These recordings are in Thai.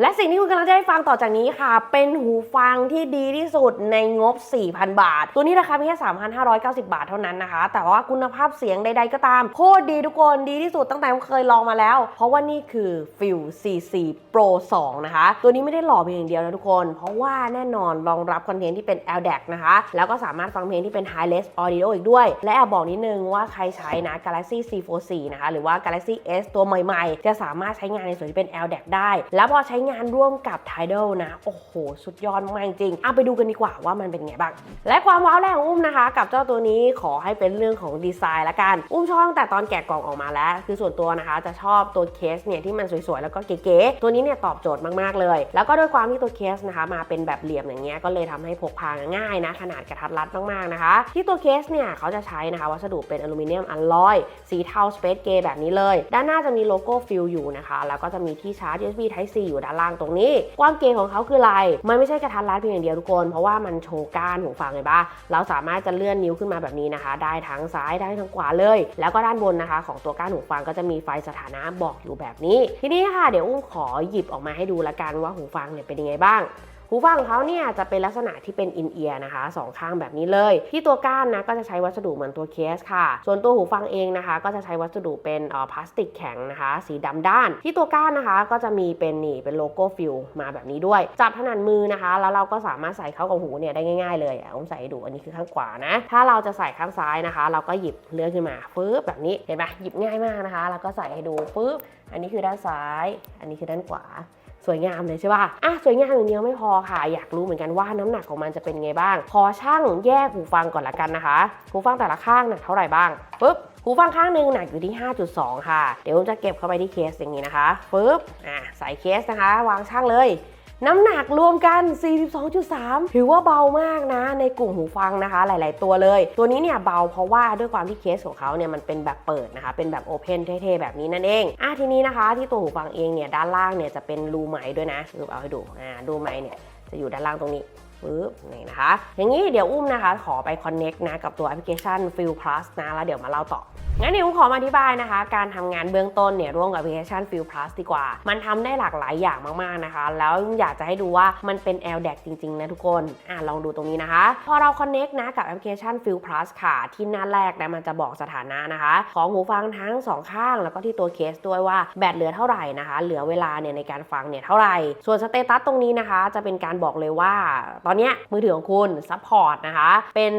และสิ่งที่คุณกำลังจะได้ฟังต่อจากนี้ค่ะ เป็นหูฟังที่ดีที่สุดในงบ 4,000 บาท ตัวนี้ราคาเพียงแค่ 3,590 บาทเท่านั้นนะคะ แต่ว่าคุณภาพเสียงใดๆก็ตาม โคตรดีทุกคนดีที่สุดตั้งแต่ผมเคยลองมาแล้ว เพราะว่านี่คือ f i l CC Pro 2 นะคะ ตัวนี้ไม่ได้หล่อเพียงอย่างเดียวนะทุกคน เพราะว่าแน่นอนรองรับคอนเทนต์ที่เป็น LDAC นะคะ แล้วก็สามารถฟังเพลงที่เป็น High-res Audio อีกด้วย และแอบบอกนิดนึงว่าใครใช้นะ Galaxy C44 นะคะหรือว่า Galaxy S ตัวใหม่ๆ จะสามารถใช้งานในส่วนที่เป็น LDAC ได้ แล้วพอใช้งงานร่วมกับ Tidal นะ โอ้โห สุดยอดมากจริงเอาไปดูกันดีกว่าว่ามันเป็นไงบ้าง และความว้าวแรกของอุ้มนะคะ กับเจ้าตัวนี้ขอให้เป็นเรื่องของดีไซน์ละกัน อุ้มชอบตั้งแต่ตอนแกะกล่องออกมาแล้ว คือส่วนตัวนะคะจะชอบตัวเคสเนี่ยที่มันสวยๆ แล้วก็เก๋ๆ ตัวนี้เนี่ยตอบโจทย์มากๆเลย แล้วก็ด้วยความที่ตัวเคสนะคะมาเป็นแบบเหลี่ยมอย่างเงี้ยก็เลยทำให้พกพาง่ายนะ ขนาดกระทัดรัดมากๆนะคะ ที่ตัวเคสเนี่ยเขาจะใช้นะคะวัสดุเป็นอลูมิเนียมอลลอยสีเทาสเปซเกย์แบบนี้เลย ด้านหน้าจะมีโลโก้ฟิลอยู่นะคะแล้วก็จะมีที่ชาร์จ USB Type C อยู่ด้านล่างตรงนี้ ความเก๋ของเขาคืออะไร มันไม่ใช่กระทัดรัดเพียงอย่างเดียวทุกคน เพราะว่ามันโชว์ก้านหูฟังเลยปะเราสามารถจะเลื่อนนิ้วขึ้นมาแบบนี้นะคะ ได้ทั้งซ้ายได้ทั้งขวาเลย แล้วก็ด้านบนนะคะ ของตัวก้านหูฟังก็จะมีไฟสถานะบอกอยู่แบบนี้ ทีนี้ค่ะเดี๋ยวอุ้มขอหยิบออกมาให้ดูละกันว่าหูฟังเนี่ยเป็นยังไงบ้าง หูฟังของเขาเนี่ยจะเป็นลักษณะที่เป็นอินเอียร์นะคะสองข้างแบบนี้เลย ที่ตัวก้านนะก็จะใช้วัสดุเหมือนตัวเคสค่ะ ส่วนตัวหูฟังเองนะคะ ก็จะใช้วัสดุเป็นอ่อพลาสติกแข็งนะคะ สีดำด้าน ที่ตัวก้านนะคะ ก็จะมีเป็นนี่เป็นโลโก้ฟิลมาแบบนี้ด้วย จับถนัดมือนะคะ แล้วเราก็สามารถใส่เข้ากับหูเนี่ยได้ง่ายๆเลยอะผมใส่ดูอันนี้คือข้างขวานะ ถ้าเราจะใส่ข้างซ้ายนะคะ เราก็หยิบเลื่อนขึ้นมาปึ๊บแบบนี้เห็นไหมหยิบง่ายมากนะคะ แล้วก็ใส่ให้ดูปึ๊บอันนี้คือด้านซ้าย อันนี้คือด้านขวา สวยงามเลยใช่ป่ะอะสวยงามอย่างเดียวไม่พอค่ะ อยากรู้เหมือนกันว่าน้ำหนักของมันจะเป็นไงบ้าง ขอช่างแยกหูฟังก่อนละกันนะคะ หูฟังแต่ละข้างหนักเท่าไหร่บ้างปึ๊บหูฟังข้างหนึ่งหนักอยู่ที่ 5.2 ค่ะ เดี๋ยวผมจะเก็บเข้าไปที่เคสอย่างนี้นะคะปึ๊บอะใส่เคสนะคะ วางช่างเลย น้ำหนักรวมกัน 42.3 ถือว่าเบามากนะ ในกลุ่มหูฟังนะคะ หลาย ๆ ตัวเลย ตัวนี้เนี่ยเบาเพราะว่าด้วยความที่เคสของเขาเนี่ยมันเป็นแบบเปิดนะคะ เป็นแบบโอเพนเท่ ๆ แบบนี้นั่นเองอะทีนี้นะคะ ที่ตัวหูฟังเองเนี่ยด้านล่างเนี่ยจะเป็นรูไหมด้วยนะรูเอาให้ดูอ่ารูไหมเนี่ยจะอยู่ด้านล่างตรงนี้ปึ๊บนี่นะคะ อย่างนี้เดี๋ยวอุ้มนะคะ ขอไป connect นะกับตัวแอปพลิเคชัน Feel Plus นะแล้วเดี๋ยวมาเล่าต่อ งั้นเดี๋ยวขอมาอธิบายนะคะ การทำงานเบื้องต้นเนี่ยร่วมกับแอปพลิเคชัน Feel Plus ดีกว่า มันทำได้หลากหลายอย่างมากๆนะคะ แล้วอยากจะให้ดูว่ามันเป็น LDAC จริง ๆ นะทุกคนอะลองดูตรงนี้นะคะ พอเรา connect นะกับแอปพลิเคชัน Feel Plus ค่ะ ที่หน้าแรกนะมันจะบอกสถานะนะคะ ของหูฟังทั้งสองข้าง แล้วก็ที่ตัวเคสด้วยว่าแบตเหลือเท่าไหร่นะคะ เหลือเวลาเนี่ยในการฟังเนี่ยเท่าไหร่ ส่วนสเตตัสตรงนี้นะคะ จะเป็นการบอกเลยว่า ตอนนี้มือถือของคุณซัพพอร์ตนะคะ เป็น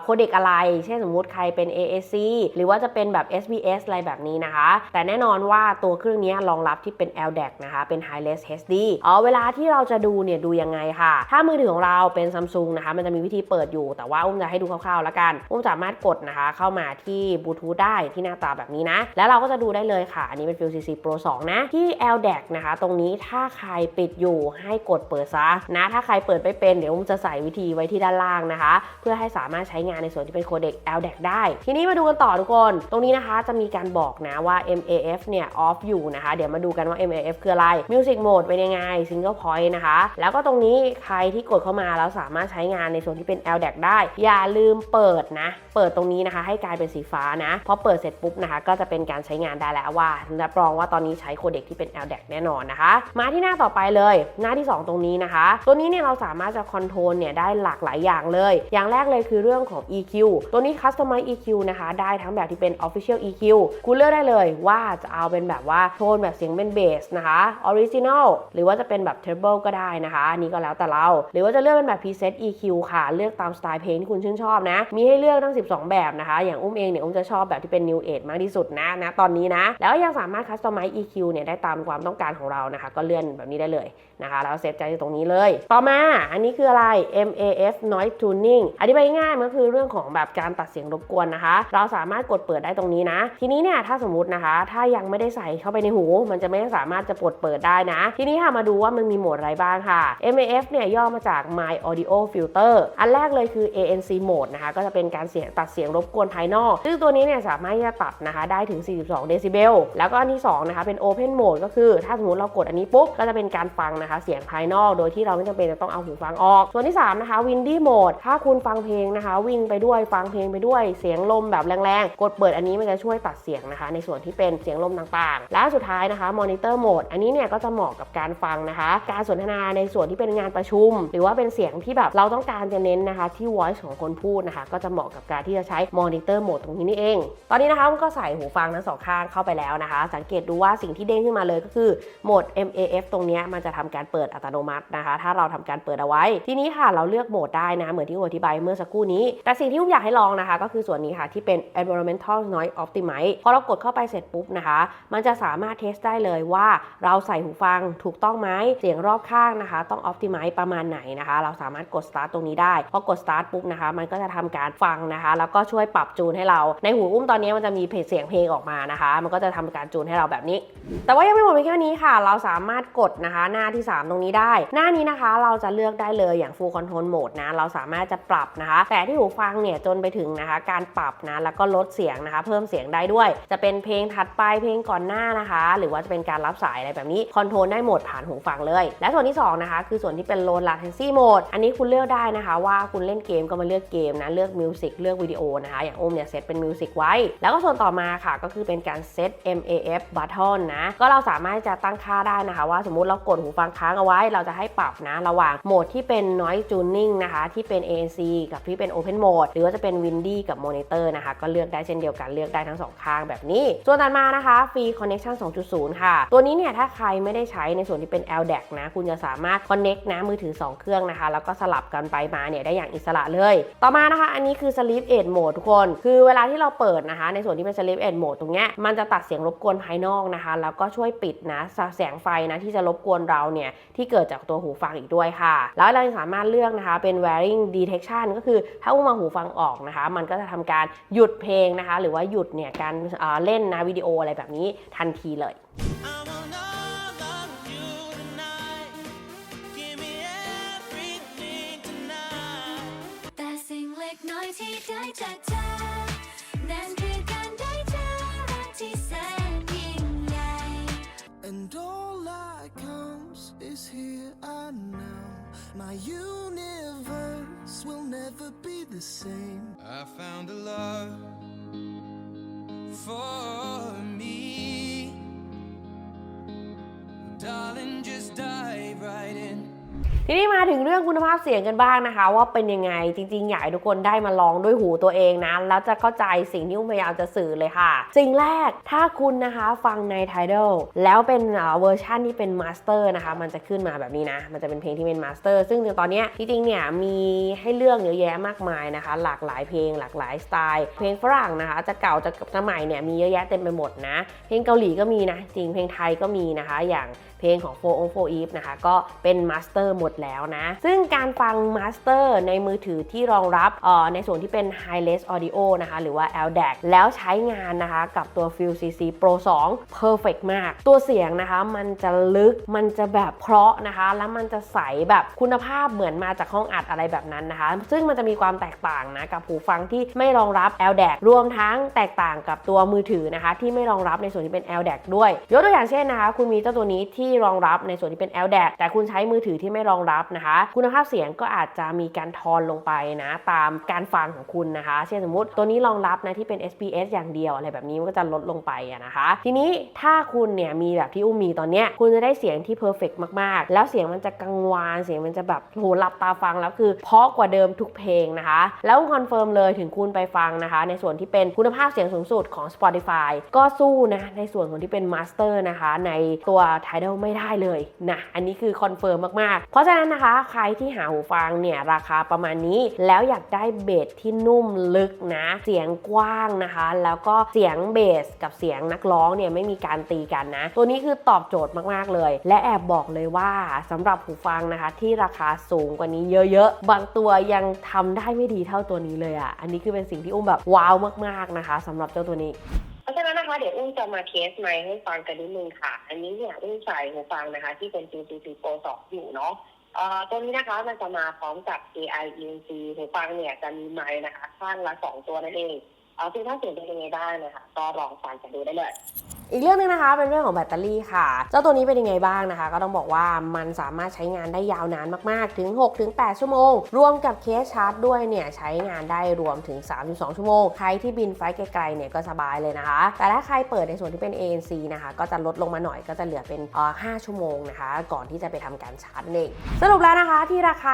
โคเด็กอะไร เช่นสมมุติใครเป็น AAC หรือว่าจะเป็น็นแบบ SBS อะไรแบบนี้นะคะ แต่แน่นอนว่าตัวเครื่องนี้รองรับที่เป็น LDAC นะคะ เป็น High-res HD อ๋อเวลาที่เราจะดูเนี่ยดูยังไงค่ะ ถ้ามือถือของเราเป็น Samsung นะคะ มันจะมีวิธีเปิดอยู่ แต่ว่าอุ้มจะให้ดูคร่าวๆแล้วกัน อุ้มสามารถกดนะคะเข้ามาที่บลูทูธได้ที่หน้าตาแบบนี้นะ แล้วเราก็จะดูได้เลยค่ะ อันนี้เป็น Feel CC Pro 2 นะ ที่ LDAC นะคะ ตรงนี้ถ้าใครปิดอยู่ให้กดเปิดซะนะ ถ้าใครเปิดไม่เป็นเดี๋ยวอุ้มจะใส่วิธีไว้ที่ด้านล่างนะคะ เพื่อให้สามารถใช้งานในส่วนที่เป็นโคเด็ก LDAC ได้ ทีนี้มาดูกันต่อทุกคนตรงนี้นะคะจะมีการบอกนะว่า MAF เนี่ย off อยู่นะคะ เดี๋ยวมาดูกันว่า MAF คืออะไร Music Mode เป็นยังไง Single Point นะคะ แล้วก็ตรงนี้ใครที่กดเข้ามาแล้วสามารถใช้งานในส่วนที่เป็น LDAC ได้ อย่าลืมเปิดนะ เปิดตรงนี้นะคะ ให้กลายเป็นสีฟ้านะ พอเปิดเสร็จปุ๊บนะคะ ก็จะเป็นการใช้งานได้แล้วว่ารับรองว่าตอนนี้ใช้โคเด็กที่เป็น LDAC แน่นอนนะคะ มาที่หน้าต่อไปเลย หน้าที่ 2 ตรงนี้นะคะ ตัวนี้เนี่ยเราสามารถจะคอนโทรลเนี่ยได้หลากหลายอย่างเลย อย่างแรกเลยคือเรื่องของ EQ ตัวนี้ Customize EQ นะคะ ได้ทั้งแบบที่เป็น Official EQ คุณเลือกได้เลยว่าจะเอาเป็นแบบว่าโทนแบบเสียงเป็นเบสนะคะ Original หรือว่าจะเป็นแบบ Treble ก็ได้นะคะ อันนี้ก็แล้วแต่เรา หรือว่าจะเลือกเป็นแบบ Preset EQ ค่ะ เลือกตามสไตล์เพลงที่คุณชื่นชอบนะ มีให้เลือกทั้ง 12 แบบนะคะ อย่างอุ้มเองเนี่ยอุ้มจะชอบแบบที่เป็น New Age มากที่สุดนะนะตอนนี้นะ แล้วยังสามารถ Customize EQ เนี่ยได้ตามความต้องการของเรานะคะ ก็เลื่อนแบบนี้ได้เลยนะคะ แล้วเซฟใจตรงนี้เลย ต่อมาอันนี้คืออะไร MAF Noise Tuning อธิบายง่ายมันคือเรื่องของแบบการตัดเสียงรบกวนนะคะ เราสามารถกดเปิดได้ตรงนี้นะ ทีนี้เนี่ยถ้าสมมตินะคะ ถ้ายังไม่ได้ใส่เข้าไปในหู มันจะไม่สามารถจะปลดเปิดได้นะ ทีนี้ค่ะมาดูว่ามันมีโหมดอะไรบ้างค่ะ MAF เนี่ยย่อมาจาก My Audio Filter อันแรกเลยคือ ANC Mode นะคะ ก็จะเป็นการเสียงตัดเสียงรบกวนภายนอก ซึ่งตัวนี้เนี่ยสามารถที่จะตัดนะคะได้ถึง 42 เดซิเบล แล้วก็อันที่2นะคะเป็น Open Mode ก็คือ ถ้าสมมติเรากดอันนี้ปุ๊บ ก็จะเป็นการฟังนะคะเสียงภายนอก โดยที่เราไม่จำเป็นจะต้องเอาหูฟังออก ส่วนที่3นะคะ Windy Mode ถ้าคุณฟังเพลงนะคะ วิ่งไปด้วยฟังเพลงไปด้วยเสียงลมแบบแรงๆ กดเปิดอันนี้มันจะช่วยตัดเสียงนะคะ ในส่วนที่เป็นเสียงลมต่างๆ และสุดท้ายนะคะมอนิเตอร์โหมดอันนี้เนี่ยก็จะเหมาะกับการฟังนะคะ การสนทนาในส่วนที่เป็นงานประชุม หรือว่าเป็นเสียงที่แบบเราต้องการจะเน้นนะคะ ที่ voice ของคนพูดนะคะ ก็จะเหมาะกับการที่จะใช้มอนิเตอร์โหมดตรงนี้นี่เอง ตอนนี้นะคะมันก็ใส่หูฟังทั้งสองข้างเข้าไปแล้วนะคะ สังเกตดูว่าสิ่งที่เด้งขึ้นมาเลยก็คือโหมด MAF ตรงนี้มันจะทำการเปิดอัตโนมัตินะคะ ถ้าเราทำการเปิดเอาไว้ ทีนี้ค่ะเราเลือกโหมดได้นะ เหมือนที่อธิบายเมื่อสักครู่นี้ แต่สิ่งที่ผมอยากให้ลองนะคะ ก็คือส่วนนี้ค่ะที่เป็น environmental noise optimize พอเรากดเข้าไปเสร็จปุ๊บนะคะ มันจะสามารถเทสได้เลยว่าเราใส่หูฟังถูกต้องไหมเสียงรอบข้างนะคะ ต้อง optimize ประมาณไหนนะคะ เราสามารถกด start ตรงนี้ได้พอกด start ปุ๊บนะคะ มันก็จะทำการฟังนะคะ แล้วก็ช่วยปรับจูนให้เรา ในหูอุ้มตอนนี้มันจะมีเพจเสียงเพลงออกมานะคะ มันก็จะทำการจูนให้เราแบบนี้ แต่ว่ายังไม่หมดเพียงแค่นี้ค่ะ เราสามารถกดนะคะหน้าที่ 3 ตรงนี้ได้ หน้านี้นะคะเราจะเลือกได้เลยอย่าง full control mode นะเราสามารถจะปรับนะคะ แต่ที่หูฟังเนี่ยจนไปถึงนะคะ การปรับนะแล้วก็ลดเสียงนะคะเพิ่มเสียงได้ด้วย จะเป็นเพลงถัดไปเพลงก่อนหน้านะคะ หรือว่าจะเป็นการรับสายอะไรแบบนี้คอนโทรลได้หมดผ่านหูฟังเลย และส่วนที่สองนะคะคือส่วนที่เป็น low latency mode อันนี้คุณเลือกได้นะคะว่าคุณเล่นเกมก็มาเลือกเกมนะเลือกมิวสิกเลือกวิดีโอนะคะอย่างโอมเนี่ยเซตเป็นมิวสิกไว้ แล้วก็ส่วนต่อมาค่ะก็คือเป็นการเซต MAF button นะก็เราสามารถจะตั้งค่าได้นะคะ ว่าสมมติเรากดหูฟังค้างเอาไว้ เราจะให้ปรับนะระหว่างโหมดที่เป็น noise tuning นะคะที่เป็น ANC กับที่เป็น open mode หรือว่าจะเป็น windy กับ monitor นะคะก็เลือกได้เช่นเดียวกันเลือกได้ทั้งสองข้างแบบนี้ ส่วนถัดมานะคะ free connection 2.0 ค่ะ ตัวนี้เนี่ยถ้าใครไม่ได้ใช้ในส่วนที่เป็น LDAC นะ คุณจะสามารถ connect นะมือถือ 2 เครื่องนะคะ แล้วก็สลับกันไปมาเนี่ยได้อย่างอิสระเลย ต่อมานะคะ อันนี้คือ sleep aid mode ทุกคน คือเวลาที่เราเปิดนะคะ ในส่วนที่เป็น sleep aid mode ตรงเนี้ยมันจะตัดเสียงรบกวนภายนอกนะคะ แล้วก็ช่วยปิดนะแสงไฟนะที่จะรบกวนเราเนี่ยที่เกิดจากตัวหูฟังอีกด้วยค่ะ แล้วเราสามารถเลือกนะคะเป็น wearing detection ก็คือถ้าอุ้มมาหูฟังออกนะคะ มันก็จะทำการหยุดเพลงนะคะ หรือือว่าหยุดเนี่ยการเล่นนะวิดีโออะไรแบบนี้ทันทีเลยนั่นคือการได้เจอรักที่แสนยิ่งใหญ่ the same. I found a love for me. Darling, just dive right in. ทีนี้มาถึงเรื่องคุณภาพเสียงกันบ้างนะคะ ว่าเป็นยังไงจริงๆอยากให้ทุกคนได้มาลองด้วยหูตัวเองนะ แล้วจะเข้าใจสิ่งที่อุ้มพยายามจะสื่อเลยค่ะ สิ่งแรกถ้าคุณนะคะฟังใน Tidal แล้วเป็นเวอร์ชันที่เป็นมาสเตอร์นะคะ มันจะขึ้นมาแบบนี้นะ มันจะเป็นเพลงที่เป็นมาสเตอร์ซึ่งตอนนี้จริงๆเนี่ยมีให้เลือกเยอะแยะมากมายนะคะ หลากหลายเพลงหลากหลายสไตล์ เพลงฝรั่งนะคะ จะเก่าจะสมัยเนี่ยมีเยอะแยะเต็มไปหมดนะ เพลงเกาหลีก็มีนะจริงเพลงไทยก็มีนะคะ อย่าง เพลงของโฟองโฟอีฟนะคะ ก็เป็นมาสเตอร์หมดแล้วนะ ซึ่งการฟังมาสเตอร์ในมือถือที่รองรับออในส่วนที่เป็น Hi-Res Audio นะคะ หรือว่า LDAC แล้วใช้งานนะคะกับตัว f u CC Pro 2 Perfect มาก ตัวเสียงนะคะมันจะลึกมันจะแบบเพราะนะคะ แล้วมันจะใสแบบคุณภาพเหมือนมาจากห้องอัดอะไรแบบนั้นนะคะ ซึ่งมันจะมีความแตกต่างนะกับหูฟังที่ไม่รองรับ LDAC รวมทั้งแตกต่างกับตัวมือถือนะคะ ที่ไม่รองรับในส่วนที่เป็น LDAC ด้วย ยกตัวอย่างเช่นนะคะ คุณมีเจ้าตัวนี้ที่รองรับในส่วนที่เป็น LDAC แต่คุณใช้มือถือที่ไม่รองรับนะคะ คุณภาพเสียงก็อาจจะมีการทอนลงไปนะ ตามการฟังของคุณนะคะ เช่นสมมติตัวนี้รองรับนะที่เป็น SPS อย่างเดียวอะไรแบบนี้มันก็จะลดลงไปนะคะ ทีนี้ถ้าคุณเนี่ยมีแบบที่อุ้มมีตอนเนี้ยคุณจะได้เสียงที่ perfect มากๆ แล้วเสียงมันจะกังวานเสียงมันจะแบบโหหลับตาฟังแล้วคือเพราะกว่าเดิมทุกเพลงนะคะ แล้วคอนเฟิร์มเลยถึงคุณไปฟังนะคะ ในส่วนที่เป็นคุณภาพเสียงสูงสุดของ Spotify ก็สู้นะในส่วนของที่เป็นมาสเตอร์นะคะในตัว Tidal ไม่ได้เลยนะอันนี้คือคอนเฟิร์มมากๆ เพราะฉะนั้นนะคะ ใครที่หาหูฟังเนี่ยราคาประมาณนี้ แล้วอยากได้เบสที่นุ่มลึกนะ เสียงกว้างนะคะ แล้วก็เสียงเบสกับเสียงนักร้องเนี่ยไม่มีการตีกันนะ ตัวนี้คือตอบโจทย์มากๆเลย และแอบบอกเลยว่าสำหรับหูฟังนะคะ ที่ราคาสูงกว่านี้เยอะๆ บางตัวยังทำได้ไม่ดีเท่าตัวนี้เลยอะ่ะ อันนี้คือเป็นสิ่งที่อุ้มแบบว้าวมากๆนะคะสำหรับเจ้าตัวนี้ เพราเดี๋ยวอุ้มจะมาเทสไมค์ให้ฟังกันนิดนึงค่ะ อันนี้เนี่ยอุ้มใส่หูฟังนะคะ ที่เป็น JCC Pro 2อยู่เนาะเอ่อตัวนี้นะคะมันจะมาพร้อมกับ AI ENC หูฟังเนี่ยจะมีไมค์นะคะ ข้างละสองตัวนั่นเอง เอาซึ่งถ้าเสียงเป็นยังไงได้นะคะ ก็ลองฟังกันดูได้เลย อีกเรื่องหนึงนะคะ เป็นเรื่องของแบตเตอรี่ค่ะ เจ้าตัวนี้เป็นยังไงบ้างนะคะ ก็ต้องบอกว่ามันสามารถใช้งานได้ยาวนานมากๆ ถึง 6-8 ชั่วโมง รวมกับเคสชาร์จด้วยเนี่ยใช้งานได้รวมถึง 32 ชั่วโมง ใครที่บินไฟล์ไกลๆเนี่ยก็สบายเลยนะคะ แต่ถ้าใครเปิดในส่วนที่เป็น ANC นะคะ ก็จะลดลงมาหน่อยก็จะเหลือเป็นเอ่อ5ชั่วโมงนะคะ ก่อนที่จะไปทำการชาร์จเองสรุปแล้วนะคะที่ราคา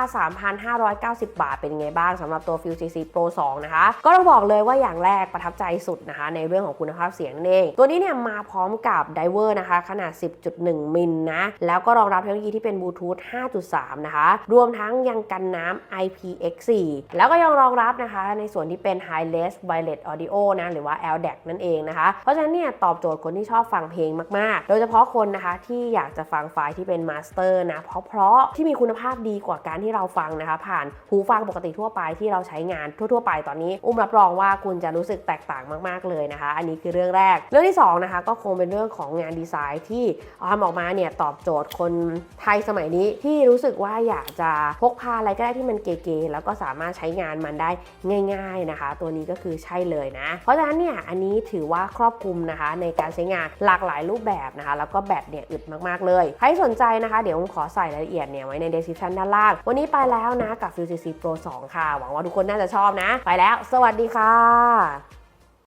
3,590 บาทเป็นยังไงบ้างสำหรับตัว Fuel CC Pro 2 นะคะ ก็ต้องบอกเลยว่าอย่างแรกประทับใจสุดนะคะ ในเรื่องของคุณภาพเสียงนั่นเอง ตัวนี้เนี่ยมาพร้อมกับไดเวอร์นะคะ ขนาด 10.1 มิลนะ แล้วก็รองรับเทคโนโลยีที่เป็นบลูทูธ 5.3 นะคะ รวมทั้งยังกันน้ำ IPX4 แล้วก็ยังรองรับนะคะ ในส่วนที่เป็น High-res Wireless Audio นะ หรือว่า LDAC นั่นเองนะคะ เพราะฉะนั้นเนี่ยตอบโจทย์คนที่ชอบฟังเพลงมาก ๆ โดยเฉพาะคนนะคะที่อยากจะฟังไฟล์ที่เป็นมาสเตอร์นะ เพราะๆที่มีคุณภาพดีกว่าการที่เราฟังนะคะ ผ่านหูฟังปกติทั่วไปที่เราใช้งานทั่ว ๆ ไปตอนนี้ อุ้มรับรองว่าคุณจะรู้สึกแตกต่างมาก ๆ เลยนะคะ อันนี้คือเรื่องแรก เรื่องที่สองนะคะก็คงเป็นเรื่องของงานดีไซน์ที่ทำออกมาเนี่ยตอบโจทย์คนไทยสมัยนี้ที่รู้สึกว่าอยากจะพกพาอะไรก็ได้ที่มันเก๋ๆแล้วก็สามารถใช้งานมันได้ง่าย ๆนะคะ ตัวนี้ก็คือใช่เลยนะ เพราะฉะนั้นเนี่ยอันนี้ถือว่าครอบคลุมนะคะในการใช้งานหลากหลายรูปแบบนะคะ แล้วก็แบตเนี่ยอึดมากๆเลยใครสนใจนะคะ เดี๋ยวผมขอใส่รายละเอียดเนี่ยไว้ใน description ด้านล่าง วันนี้ไปแล้วนะกับ Fuel CC Pro 2 ค่ะ หวังว่าทุกคนน่าจะชอบนะ ไปแล้ว สวัสดีค่ะ